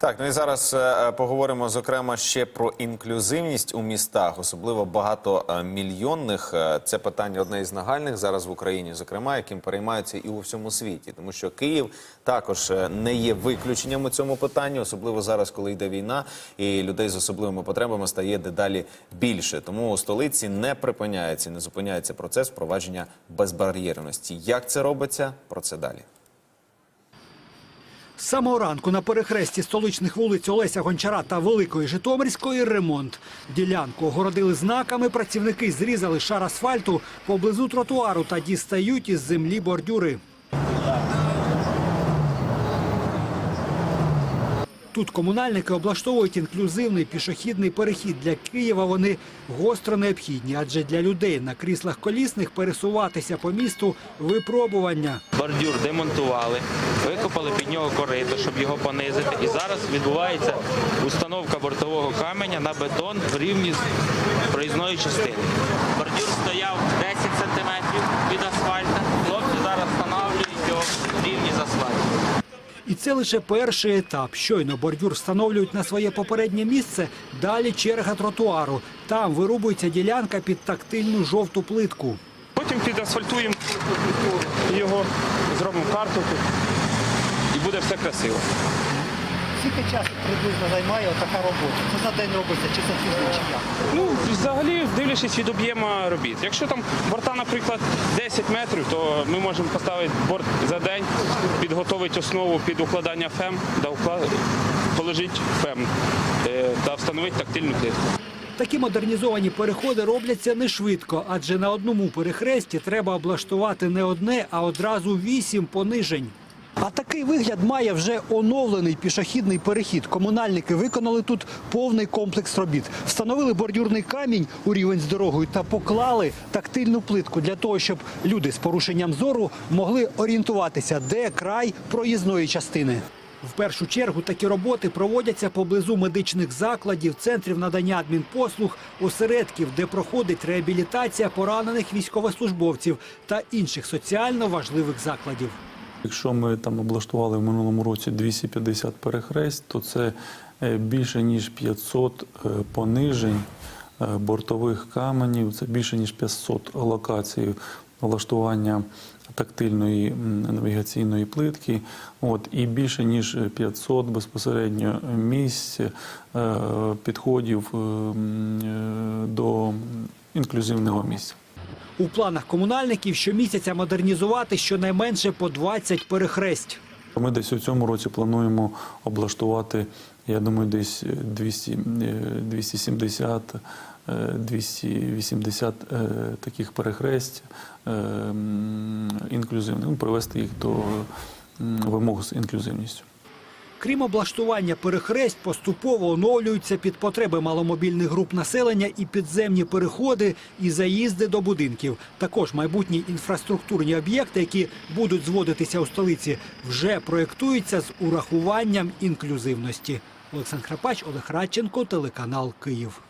Так, ну і зараз е, поговоримо зокрема ще про інклюзивність у містах, особливо багатомільйонних. Е, Це питання одне із нагальних зараз в Україні, зокрема, яким переймаються і у всьому світі, тому що Київ також е, не є виключенням у цьому питанні, особливо зараз, коли йде війна, і людей з особливими потребами стає дедалі більше. Тому у столиці не припиняється, не зупиняється процес впровадження безбар'єрності. Як це робиться? Про це далі. З самого ранку на перехресті столичних вулиць Олеся Гончара та Великої Житомирської ремонт. Ділянку огородили знаками, працівники зрізали шар асфальту поблизу тротуару та дістають із землі бордюри. Тут комунальники облаштовують інклюзивний пішохідний перехід для Києва. Вони гостро необхідні, адже для людей на кріслах колісних пересуватися по місту випробування. бордюр демонтували, викопали під нього корито, щоб його понизити. І зараз відбувається установка бортового каменя на бетон в рівні з проїзної частини. Бордюр стояв 10 сантиметрів від асфальта. Хлопці зараз встановлюють його в рівні з асфальтом. І це лише перший етап. Щойно бордюр встановлюють на своє попереднє місце. Далі черга тротуару. Там вирубується ділянка під тактильну жовту плитку. Потім підасфальтуємо його, зробимо карту і буде все красиво. Скільки часу приблизно займає така робота? Це за день робиться, чи за тиждень, чи як? Ну, взагалі, дивлячись від об'єму робіт. Якщо там борта, наприклад, 10 метрів, то ми можемо поставити борт за день, підготовити основу під укладання фем, да, положити фем е, та встановити тактильну плитку. Такі модернізовані переходи робляться не швидко, адже на одному перехресті треба облаштувати не одне, а одразу вісім понижень. А такий вигляд має вже оновлений пішохідний перехід. Комунальники виконали тут повний комплекс робіт. Встановили бордюрний камінь у рівень з дорогою та поклали тактильну плитку для того, щоб люди з порушенням зору могли орієнтуватися, де край проїзної частини. В першу чергу такі роботи проводяться поблизу медичних закладів, центрів надання адмінпослуг, осередків, де проходить реабілітація поранених військовослужбовців та інших соціально важливих закладів. Якщо ми там облаштували в минулому році 250 перехресть, то це е, більше ніж 500 е, понижень е, бортових каменів, це більше ніж 500 локацій влаштування тактильної навігаційної плитки, от, і більше ніж 500 безпосередньо місць підходів е, м, е, до інклюзивного місця. У планах комунальників щомісяця модернізувати щонайменше по 20 перехресть. Ми десь у цьому році плануємо облаштувати, я думаю, десь 200, е, 270, е, 280 е, таких перехресть е, інклюзивних, ну, привести їх до вимог з інклюзивністю. Крім облаштування перехресть, поступово оновлюються під потреби маломобільних груп населення і підземні переходи, і заїзди до будинків. Також майбутні інфраструктурні об'єкти, які будуть зводитися у столиці, вже проєктуються з урахуванням інклюзивності. Олександр Храпач, Олег Радченко, телеканал Київ.